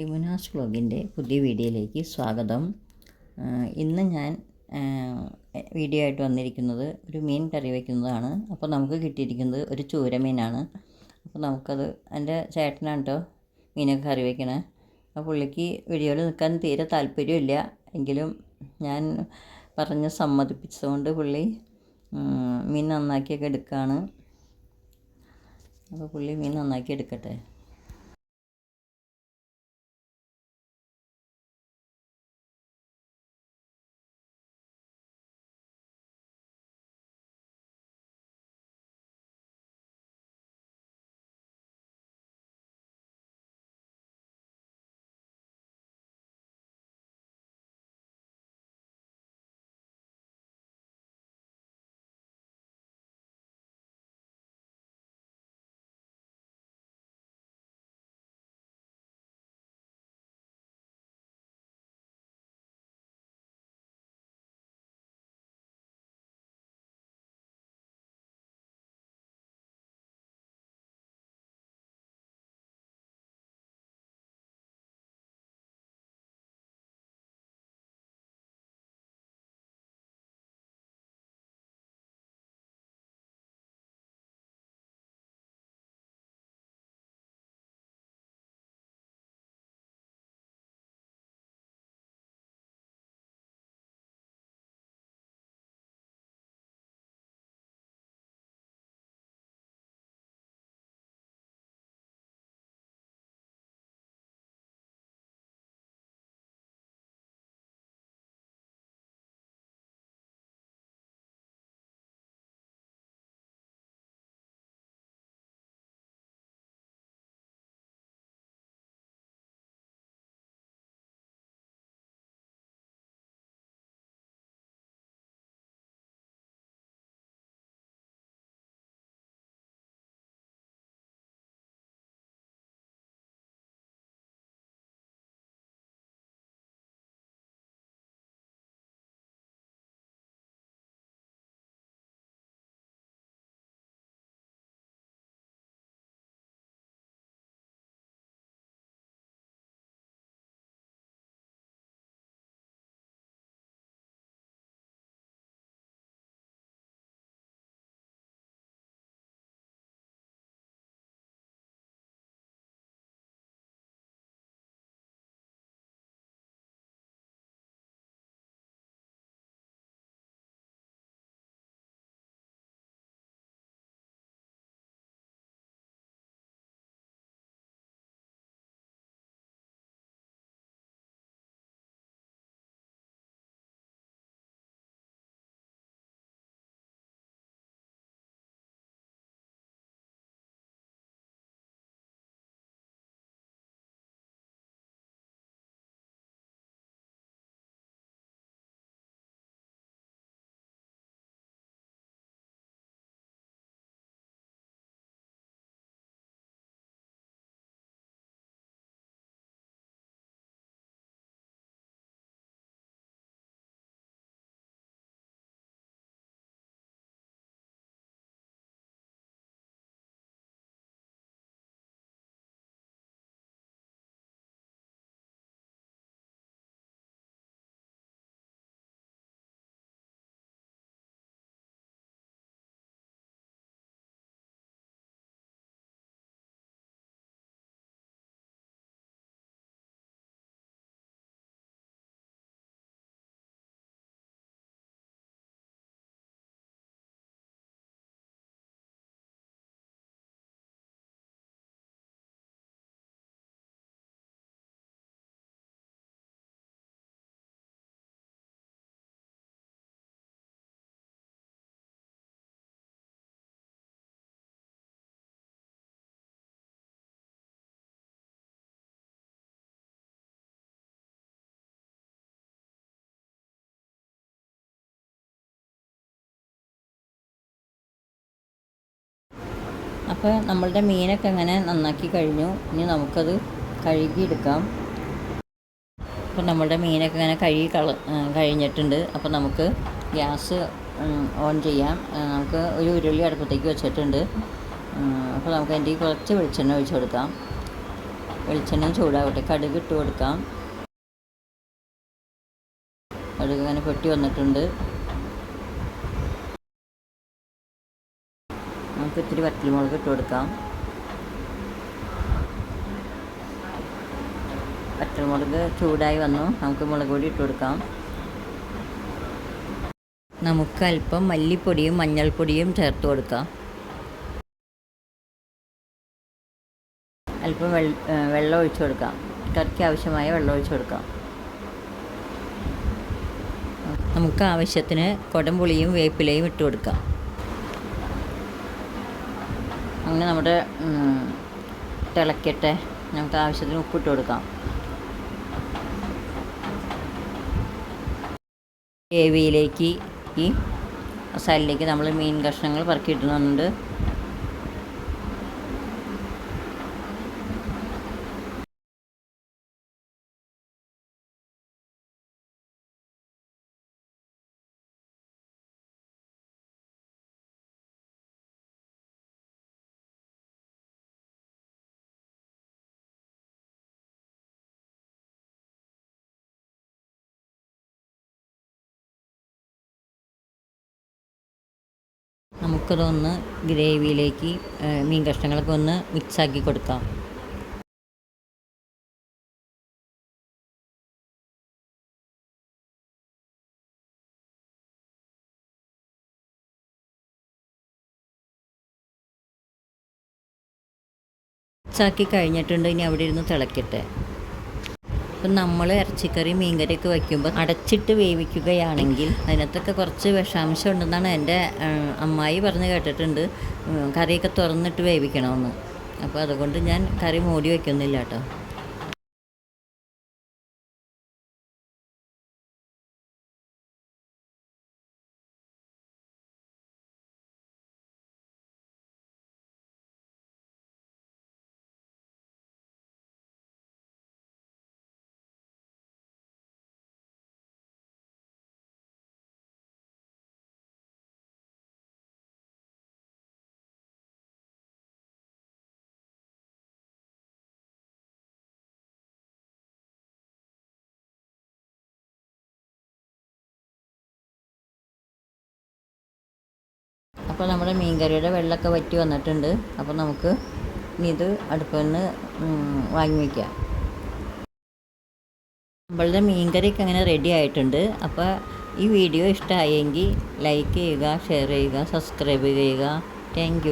യമുനാസ് വ്ളോഗിന്റെ പുതിയ വീഡിയോയിലേക്ക് സ്വാഗതം. ഇന്ന് ഞാൻ വീഡിയോ ആയിട്ട് വന്നിരിക്കുന്നത് ഒരു മീൻ കറി വയ്ക്കുന്നതാണ്. അപ്പോൾ നമുക്ക് കിട്ടിയിരിക്കുന്നത് ഒരു ചൂരമീനാണ് അപ്പോൾ നമുക്കത് എന്റെ ചേട്ടനാണ് കേട്ടോ മീനൊക്കെ കറി വയ്ക്കണേ. ആ പുള്ളിക്ക് വീഡിയോയിൽ നിൽക്കാൻ തീരെ താല്പര്യമില്ല. എങ്കിലും ഞാൻ പറഞ്ഞ് സമ്മതിപ്പിച്ചതുകൊണ്ട് പുള്ളി മീൻ നന്നാക്കിയൊക്കെ എടുക്കുകയാണ് അപ്പോൾ പുള്ളി മീൻ നന്നാക്കി എടുക്കട്ടെ. അപ്പോൾ നമ്മളുടെ മീനൊക്കെ അങ്ങനെ നന്നാക്കി കഴിഞ്ഞു. ഇനി നമുക്കത് കഴുകിയെടുക്കാം. അപ്പോൾ നമ്മളുടെ മീനൊക്കെ ഇങ്ങനെ കഴുകി കള കഴിഞ്ഞിട്ടുണ്ട്. അപ്പോൾ നമുക്ക് ഗ്യാസ് ഓൺ ചെയ്യാം. നമുക്ക് ഒരു ഉരുളി അടുപ്പത്തേക്ക് വെച്ചിട്ടുണ്ട്. അപ്പോൾ നമുക്ക് അതിന്റെ കുറച്ച് വെളിച്ചെണ്ണ ഒഴിച്ചു കൊടുക്കാം. വെളിച്ചെണ്ണ ചൂടാവട്ടെ. കടുക് ഇട്ട് കൊടുക്കാം. കടുക് അങ്ങനെ പൊട്ടി വന്നിട്ടുണ്ട്. നമുക്ക് ഇത്തിരി വറ്റൽമുളക് ഇട്ട് കൊടുക്കാം. വറ്റൽമുളക് ചൂടായി വന്നു. നമുക്ക് മുളക് പൊടി ഇട്ട് കൊടുക്കാം. നമുക്ക് അല്പം മല്ലിപ്പൊടിയും മഞ്ഞൾപ്പൊടിയും ചേർത്ത് കൊടുക്കാം. അല്പം വെള്ളം ഒഴിച്ചു കൊടുക്കാം. കറിക്ക് ആവശ്യമായ വെള്ളം ഒഴിച്ചു കൊടുക്കാം. നമുക്ക് ആവശ്യത്തിന് കൊടംപുളിയും വേപ്പിലയും ഇട്ട് കൊടുക്കാം. അങ്ങനെ നമ്മുടെ തിളക്കട്ടെ. നമുക്ക് ആവശ്യത്തിന് ഉപ്പിട്ട് കൊടുക്കാം. ഗ്രേവിയിലേക്ക് ഈ മസാലയിലേക്ക് നമ്മൾ മീൻ കഷ്ണങ്ങൾ പറക്കിയിടുന്നുണ്ട് നമുക്കതൊന്ന് ഗ്രേവിയിലേക്ക് മീൻ കഷ്ണങ്ങളൊക്കെ ഒന്ന് മിക്സാക്കി കൊടുക്കാം. മിക്സാക്കി കഴിഞ്ഞിട്ടുണ്ട്. ഇനി അവിടെ ഇരുന്ന് തിളക്കട്ടെ. ഇപ്പം നമ്മൾ ഇറച്ചിക്കറി മീൻകറിയൊക്കെ വയ്ക്കുമ്പോൾ അടച്ചിട്ട് വേവിക്കുകയാണെങ്കിൽ അതിനകത്തൊക്കെ കുറച്ച് വിഷാംശം ഉണ്ടെന്നാണ് എന്റെ അമ്മായി പറഞ്ഞ് കേട്ടിട്ടുണ്ട്. കറിയൊക്കെ തുറന്നിട്ട് വേവിക്കണമെന്ന്. അപ്പോൾ അതുകൊണ്ട് ഞാൻ കറി മൂടി വയ്ക്കുന്നില്ല കേട്ടോ. അപ്പോൾ നമ്മുടെ മീൻകറിയുടെ വെള്ളമൊക്കെ വറ്റി വന്നിട്ടുണ്ട്. അപ്പോൾ നമുക്ക് ഇനി ഇത് അടുപ്പിൽ നിന്ന് വാങ്ങി വയ്ക്കാം നമ്മളുടെ മീൻകറിയൊക്കെ അങ്ങനെ റെഡി ആയിട്ടുണ്ട്. അപ്പോൾ ഈ വീഡിയോ ഇഷ്ടമായെങ്കിൽ ലൈക്ക് ചെയ്യുക ഷെയർ ചെയ്യുക സബ്സ്ക്രൈബ് ചെയ്യുക. താങ്ക്